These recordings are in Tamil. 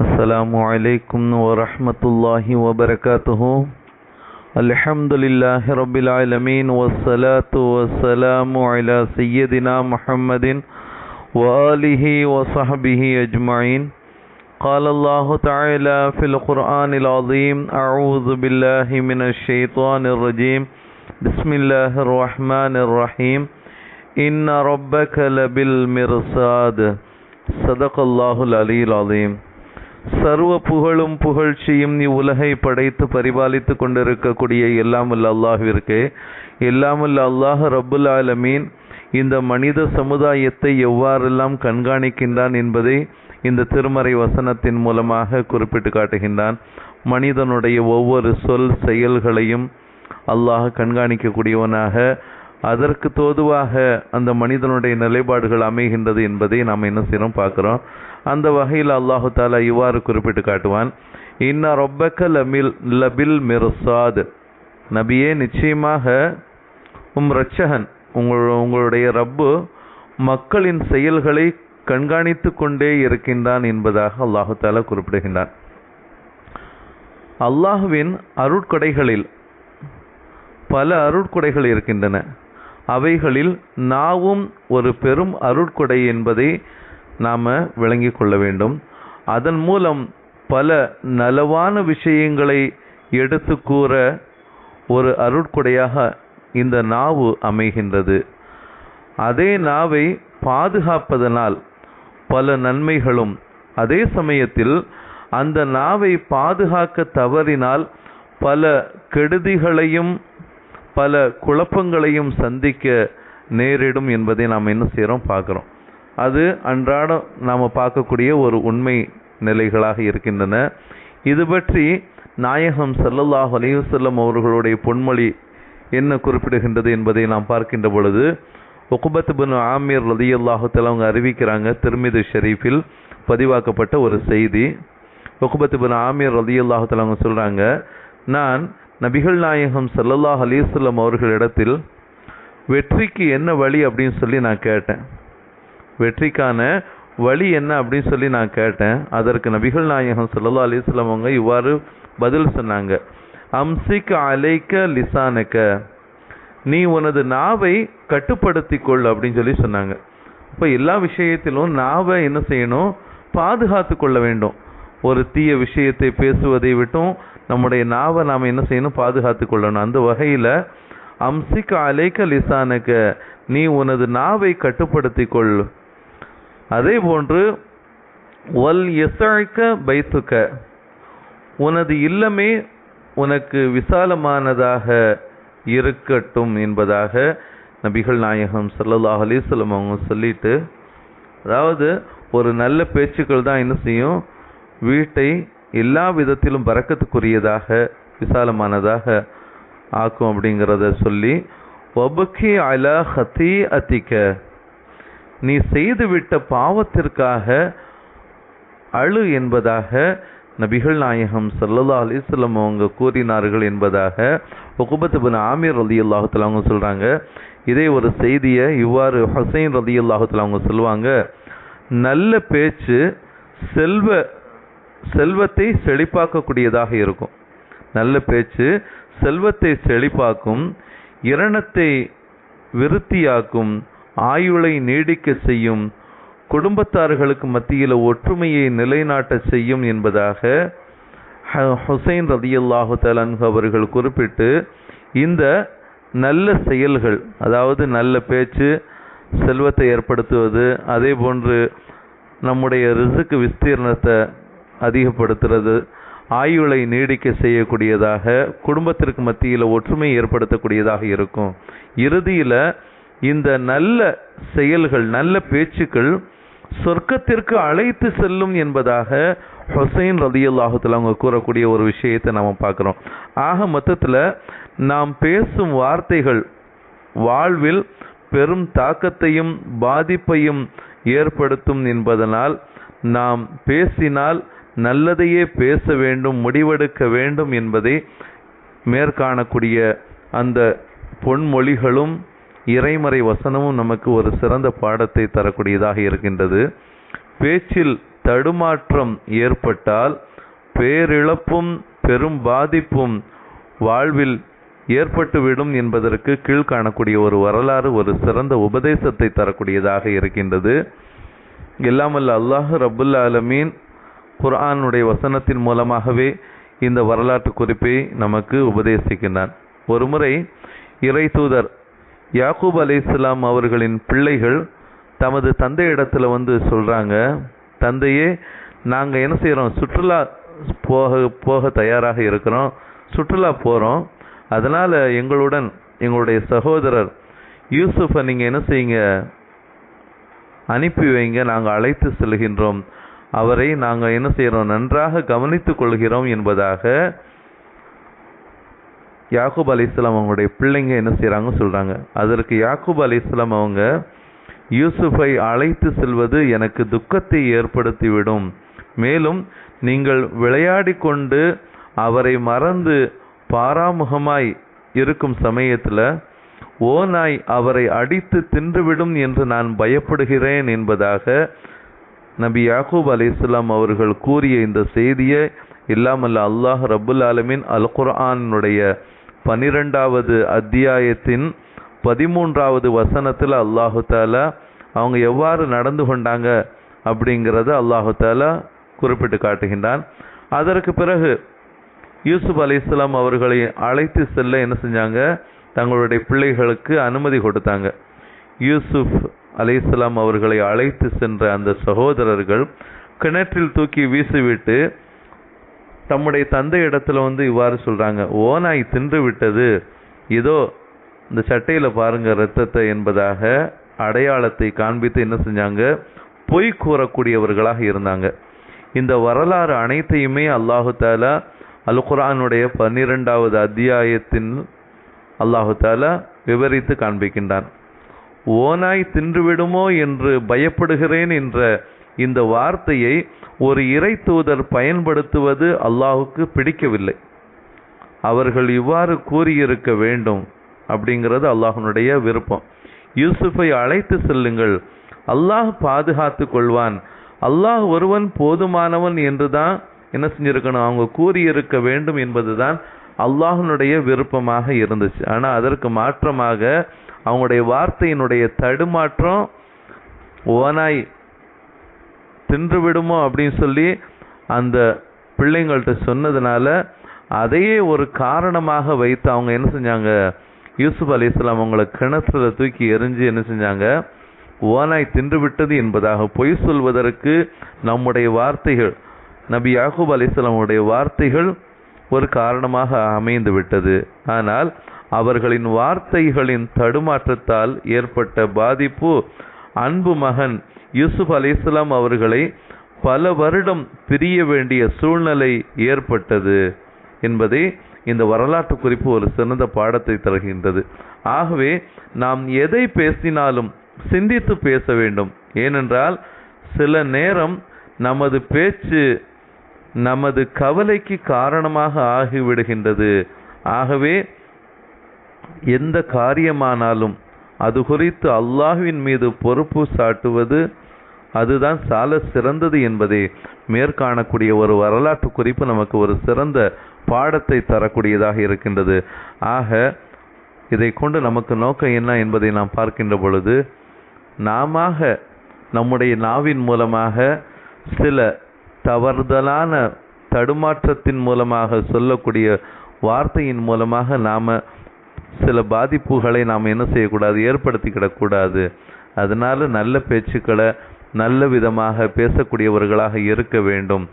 السلام علیکم ورحمۃ اللہ وبرکاتہ الحمد للہ رب العالمین والصلاة والسلام علی سیدنا محمد وآلہ وصحبہ اجمعین قال اللہ تعالی فی القرآن العظیم اعوذ باللہ من الشیطان الرجیم بسم اللہ الرحمن الرحیم ان ربک لبالمرصاد. صدق اللہ العلی العظیم சர்வ புகழும் புகழ்ச்சியும் இவ்வுலகை படைத்து பரிபாலித்து கொண்டிருக்கக்கூடிய எல்லாமல்ல அல்லாஹிற்கு எல்லாமல்ல அல்லாஹ் ரபுல் ஆலமீன் இந்த மனித சமுதாயத்தை எவ்வாறெல்லாம் கண்காணிக்கின்றான் என்பதை இந்த திருமறை வசனத்தின் மூலமாக குறிப்பிட்டு காட்டுகின்றான். மனிதனுடைய ஒவ்வொரு சொல் செயல்களையும் அல்லாஹ் கண்காணிக்கக்கூடியவனாக அதற்கு தோதுவாக அந்த மனிதனுடைய நிலைப்பாடுகள் அமைகின்றது என்பதை நாம் என்ன செய்யறோம் பார்க்குறோம். அந்த வகையில் அல்லாஹு தாலா இவ்வாறு குறிப்பிட்டு காட்டுவான். இன்ன ரொப்பக்க லமில் லபில் மிர்சாத். நபியே நிச்சயமாக உம் ரட்சகன் உங்கள் உங்களுடைய ரப்பு மக்களின் செயல்களை கண்காணித்து கொண்டே இருக்கின்றான் என்பதாக அல்லாஹு தாலா குறிப்பிடுகின்றான். அல்லாஹுவின் அருட்கொடைகளில் பல அருட்கொடைகள் இருக்கின்றன. அவைகளில் நாவும் ஒரு பெரும் அருட்கொடை என்பதை நாம் விளங்கி கொள்ள வேண்டும். அதன் மூலம் பல நலவான விஷயங்களை எடுத்து கூற ஒரு அருட்கொடையாக இந்த நாவு அமைகின்றது. அதே நாவை பாதுகாப்பதனால் பல நன்மைகளும் அதே சமயத்தில் அந்த நாவை பாதுகாக்க தவறினால் பல கெடுதிகளையும் பல குழப்பங்களையும் சந்திக்க நேரிடும் என்பதை நாம் என்ன செய்கிறோம் பார்க்குறோம். அது அன்றாடம் நாம் பார்க்கக்கூடிய ஒரு உண்மை நிலைகளாக இருக்கின்றன. இது பற்றி நாயகம் சல்லல்லாஹ் அலையுசல்லம் அவர்களுடைய பொன்மொழி என்ன குறிப்பிடுகின்றது என்பதை நாம் பார்க்கின்ற பொழுது ஒகுபத் பின் ஆமீர் ரதியல்லாஹத்தில் அவங்க அறிவிக்கிறாங்க திருமிது ஷெரீஃபில் பதிவாக்கப்பட்ட ஒரு செய்தி. ஒகுபத் பின் ஆமீர் ரதியல்லாஹத்தில் அவங்க சொல்கிறாங்க நான் நபிகள் நாயகம் சல்லல்லாஹ் அலிசல்லம் அவர்களிடத்தில் வெற்றிக்கு என்ன வழி? அப்படின்னு சொல்லி நான் கேட்டேன். வெற்றிக்கான வழி என்ன அப்படின்னு சொல்லி நான் கேட்டேன். அதற்கு நபிகள் நாயகம் சல்லா அலிஸ்லாம் அவங்க இவ்வாறு பதில் சொன்னாங்க. அம்சிக் அலைக்க லிசானக்க. நீ உனது நாவை கட்டுப்படுத்தி கொள் அப்படின்னு சொல்லி சொன்னாங்க. இப்போ எல்லா விஷயத்திலும் நாவை என்ன செய்யணும்? பாதுகாத்து கொள்ள வேண்டும். ஒரு தீய விஷயத்தை பேசுவதை விட்டும் நம்முடைய நாவை நாம் என்ன செய்யணும்? பாதுகாத்து கொள்ளணும். அந்த வகையில் அம்சிக் அலைக்க லிசானக்க. நீ உனது நாவை கட்டுப்படுத்தி கொள். அதே போன்று வல் எசழ்க்க பைத்துக்க உனது இல்லமே உனக்கு விசாலமானதாக இருக்கட்டும் என்பதாக நபிகள் நாயகம் சல்லல்லாஹ் அலிஸ்லம் அவங்க சொல்லிட்டு அதாவது ஒரு நல்ல பேச்சுக்கள் தான் என்ன செய்யும்? வீட்டை எல்லா விதத்திலும் பறக்கத்துக்குரியதாக விசாலமானதாக ஆக்கும் அப்படிங்கிறத சொல்லி ஒபக்கி அல ஹத்தி அத்திக்க நீ செய்துவிட்ட பாவத்திற்காக அழு என்பதாக நபிகள் நாயகம் சல்லல்லா அலிஸ்லம் அவங்க கூறினார்கள் என்பதாக ஒகுபத்துபின் ஆமீர் ரதி அல்லாஹத்தில் அவங்க சொல்கிறாங்க இதே ஒரு செய்தியை இவ்வாறு ஹசைன் ரதி அல்லாஹத்தில் அவங்க சொல்லுவாங்க. நல்ல பேச்சு செல்வ செல்வத்தை செழிப்பாக்கக்கூடியதாக இருக்கும். நல்ல பேச்சு செல்வத்தை செழிப்பாக்கும் இரணத்தை விருத்தியாக்கும் ஆயுளை நீடிக்க செய்யும் குடும்பத்தார்களுக்கு மத்தியில் ஒற்றுமையை நிலைநாட்ட செய்யும் என்பதாக ஹுசைன் ரதியல்லாஹு தலன்ஹு அவர்கள் குறிப்பிட்டு இந்த நல்ல செயல்கள் அதாவது நல்ல பேச்சு செல்வத்தை ஏற்படுத்துவது அதே போன்று நம்முடைய ரிசுக்கு விஸ்தீர்ணத்தை அதிகப்படுத்துறது ஆயுளை நீடிக்க செய்யக்கூடியதாக குடும்பத்திற்கு மத்தியில் ஒற்றுமை ஏற்படுத்தக்கூடியதாக இருக்கும். இறுதியில் இந்த நல்ல செயல்கள் நல்ல பேச்சுக்கள் சொர்க்கத்திற்கு அழைத்து செல்லும் என்பதாக ஹொசைன் ரதியுல்லாஹத்தில் அவங்க கூறக்கூடிய ஒரு விஷயத்தை நாம் பார்க்குறோம். ஆக மொத்தத்தில் நாம் பேசும் வார்த்தைகள் வாழ்வில் பெரும் தாக்கத்தையும் பாதிப்பையும் ஏற்படுத்தும் என்பதனால் நாம் பேசினால் நல்லதையே பேச வேண்டும் முடிவெடுக்க வேண்டும் என்பதை மேற்காணக்கூடிய அந்த பொன்மொழிகளும் இறைமறை வசனமும் நமக்கு ஒரு சிறந்த பாடத்தை தரக்கூடியதாக இருக்கின்றது. பேச்சில் தடுமாற்றம் ஏற்பட்டால் பேரிழப்பும் பெரும் பாதிப்பும் வாழ்வில் ஏற்பட்டுவிடும் என்பதற்கு கீழ் காணக்கூடிய ஒரு வரலாறு ஒரு சிறந்த உபதேசத்தை தரக்கூடியதாக இருக்கின்றது. எல்லாமல்ல அல்லாஹ் ரபுல் ஆலமீன் குர்ஆனுடைய வசனத்தின் மூலமாகவே இந்த வரலாற்று குறிப்பை நமக்கு உபதேசிக்கின்றான். ஒருமுறை இறை தூதர் யாக்கூப் அலைஹிஸ்ஸலாம் அவர்களின் பிள்ளைகள் தமது தந்தை இடத்துல வந்து சொல்கிறாங்க தந்தையே நாங்கள் என்ன செய்கிறோம் சுற்றுலா போக போக தயாராக இருக்கிறோம். சுற்றுலா போகிறோம் அதனால் எங்களுடன் எங்களுடைய சகோதரர் யூசுஃபை நீங்கள் என்ன செய்யுங்க? அனுப்பி வைங்க. நாங்கள் அழைத்து செல்கின்றோம். அவரை நாங்கள் என்ன செய்கிறோம் நன்றாக கவனித்துக் கொள்கிறோம் என்பதாக யாக்கூப் அலிஸ்லாம் அவங்களுடைய பிள்ளைங்க என்ன செய்கிறாங்க சொல்கிறாங்க அதற்கு யாக்கூப் அலிஸ்லாம் அவங்க யூசுஃபை அழைத்து செல்வது எனக்கு துக்கத்தை ஏற்படுத்திவிடும். மேலும் நீங்கள் விளையாடி கொண்டு அவரை மறந்து பாராமுகமாய் இருக்கும் சமயத்தில் ஓநாய் அவரை அடித்து தின்றுவிடும் என்று நான் பயப்படுகிறேன் என்பதாக நபி யாக்கூப் அலைஹிஸ்ஸலாம் அவர்கள் கூறிய இந்த செய்தியை இல்லாமல் அல்லாஹ் ரபுல் ஆலமின் அல் குர்ஆனுடைய பனிரெண்டாவது அத்தியாயத்தின் பதிமூன்றாவது வசனத்தில் அல்லாஹு தாலா அவங்க எவ்வாறு நடந்து கொண்டாங்க அப்படிங்கிறத அல்லாஹு தாலா குறிப்பிட்டு காட்டுகின்றான். அதற்கு பிறகு யூசுப் அலைஹிஸ்ஸலாம் அவர்களை அழைத்து செல்ல என்ன செஞ்சாங்க? தங்களுடைய பிள்ளைகளுக்கு அனுமதி கொடுத்தாங்க. யூசுப் அலைஹிஸ்ஸலாம் அவர்களை அழைத்து சென்ற அந்த சகோதரர்கள் கிணற்றில் தூக்கி வீசிவிட்டு தம்முடைய தந்தை இடத்துல வந்து இவ்வாறு சொல்கிறாங்க ஓநாய் தின்று விட்டது இதோ இந்த சட்டையில் பாருங்க இரத்தத்தை என்பதாக அடையாளத்தை காண்பித்து என்ன செஞ்சாங்க? பொய் கூறக்கூடியவர்களாக இருந்தாங்க. இந்த வரலாறு அனைத்தையுமே அல்லாஹு தாலா அல் குரானுடைய பன்னிரெண்டாவது அத்தியாயத்தின் அல்லாஹு தாலா விவரித்து காண்பிக்கின்றான். ஓநாய் தின்றுவிடுமோ என்று பயப்படுகிறேன் என்ற இந்த வார்த்தையை ஒரு இறை தூதர் பயன்படுத்துவது அல்லாஹுக்கு பிடிக்கவில்லை. அவர்கள் இவ்வாறு கூறியிருக்க வேண்டும் அப்படிங்கிறது அல்லாஹனுடைய விருப்பம். யூசுஃபை அழைத்து செல்லுங்கள். அல்லாஹ் பாதுகாத்து கொள்வான். அல்லாஹ் ஒருவன் போதுமானவன் என்றுதான் என்ன செஞ்சிருக்கணும்? அவங்க கூறியிருக்க வேண்டும் என்பதுதான் அல்லாஹனுடைய விருப்பமாக இருந்துச்சு. ஆனால் அதற்கு மாற்றமாக அவங்களுடைய வார்த்தையினுடைய தடுமாற்றம் ஓனாய் தின்று விடுமோ அப்படின்னு சொல்லி அந்த பிள்ளைங்கள்ட்ட சொன்னதுனால அதையே ஒரு காரணமாக வைத்து அவங்க என்ன செஞ்சாங்க? யூசுப் அலி இஸ்லாம் அவங்களை கிணத்துல தூக்கி எரிஞ்சு என்ன செஞ்சாங்க? ஓனாய் தின்று விட்டது என்பதாக பொய் சொல்வதற்கு நம்முடைய வார்த்தைகள் நபி யாகூப் அலி இஸ்லாமுடைய வார்த்தைகள் ஒரு காரணமாக அமைந்து விட்டது. ஆனால் அவர்களின் வார்த்தைகளின் தடுமாற்றத்தால் ஏற்பட்ட பாதிப்பு அன்பு மகன் யூசுப் அலிஸ்லாம் அவர்களை பல வருடம் பிரிய வேண்டிய சூழ்நிலை ஏற்பட்டது என்பதை இந்த வரலாற்று குறிப்பு ஒரு சிறந்த பாடத்தை தருகின்றது. ஆகவே நாம் எதை பேசினாலும் சிந்தித்து பேச வேண்டும். ஏனென்றால் சில நேரம் நமது பேச்சு நமது கவலைக்கு காரணமாக ஆகிவிடுகின்றது. ஆகவே எந்த காரியமானாலும் அது குறித்து அல்லாஹுவின் மீது பொறுப்பு சாட்டுவது அதுதான் சால சிறந்தது என்பதை. மேற்காணக்கூடிய ஒரு வரலாற்று குறிப்பு நமக்கு ஒரு சிறந்த பாடத்தை தரக்கூடியதாக இருக்கின்றது. ஆக இதை கொண்டு நமக்கு நோக்கம் என்ன என்பதை நாம் பார்க்கின்ற பொழுது நாம நம்முடைய நாவின் மூலமாக சில தவறுதலான தடுமாற்றத்தின் மூலமாக சொல்லக்கூடிய வார்த்தையின் மூலமாக நாம் சில பாதிப்புகளை நாம் என்ன செய்யக்கூடாது? ஏற்படுத்திக்கிடக்கூடாது அதனால் நல்ல பேச்சுக்களை நல்ல விதமாக பேசக்கூடியவர்களாக இருக்க வேண்டும்.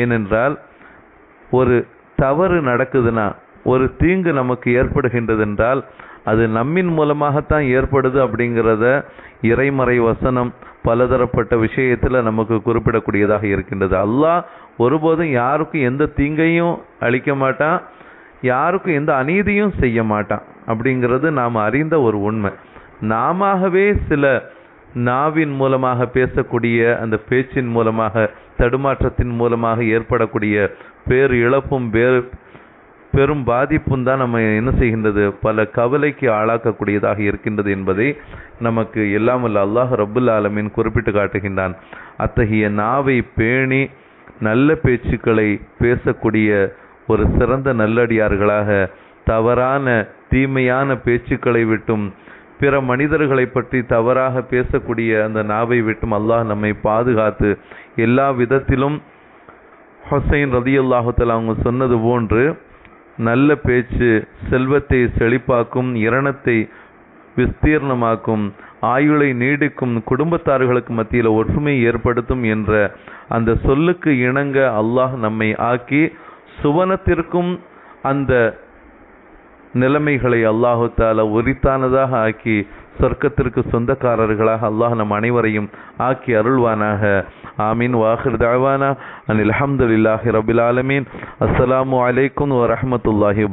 ஏனென்றால் ஒரு தவறு நடக்குதுன்னா ஒரு தீங்கு நமக்கு ஏற்படுகின்றது என்றால் அது நம்மின் மூலமாகத்தான் ஏற்படுது அப்படிங்கிறத இறைமறை வசனம் பலதரப்பட்ட விஷயத்தில் நமக்கு குறிப்பிடக்கூடியதாக இருக்கின்றது. அல்லாஹ் ஒருபோதும் யாருக்கும் எந்த தீங்கையும் அளிக்க மாட்டான் யாருக்கும் எந்த அநீதியும் செய்ய மாட்டான். அப்படிங்கிறது நாம் அறிந்த ஒரு உண்மை. நாமவே சில நாவின் மூலமாக பேசக்கூடிய அந்த பேச்சின் மூலமாக தடுமாற்றத்தின் மூலமாக ஏற்படக்கூடிய பேர் இழப்பும் பேர் பெரும் பாதிப்பும் தான் நம்ம என்ன செய்கின்றது? பல கவலைக்கு ஆளாக்கக்கூடியதாக இருக்கின்றது என்பதை நமக்கு எல்லாம் அல்லாஹ் ரபுல் ஆலமின் குறிப்பிட்டு காட்டுகின்றான். அத்தகைய நாவை பேணி நல்ல பேச்சுக்களை பேசக்கூடிய ஒரு சிறந்த நல்லடியார்களாக தவறான தீமையான பேச்சுக்களை விட்டும் பிற மனிதர்களை பற்றி தவறாக பேசக்கூடிய அந்த நாவை விட்டும் அல்லாஹ் நம்மை பாதுகாத்து எல்லா விதத்திலும் ஹொசைன் ரதியுல்லாஹுத்தல் அவங்க சொன்னது போன்று நல்ல பேச்சு செல்வத்தை செழிப்பாக்கும் இரணத்தை விஸ்தீர்ணமாக்கும் ஆயுளை நீடிக்கும் குடும்பத்தார்களுக்கு மத்தியில் ஒற்றுமை ஏற்படுத்தும் என்ற அந்த சொல்லுக்கு இணங்க அல்லாஹ் நம்மை ஆக்கி சுவனத்திற்கும் அந்த நிலைமைகளை அல்லாஹு தாலா உரித்தானதாக ஆக்கி சொர்க்கத்திற்கு சொந்தக்காரர்களாக அல்லாஹ் நம் அனைவரையும் ஆக்கி அருள்வானாக. ஆமீன். வாஹிர் தாவானா அனில் அஹமதுல்லாஹி ரபில் ஆலமீன். அஸ்ஸலாமு அலைக்கும் வரஹமத்துல்லாஹி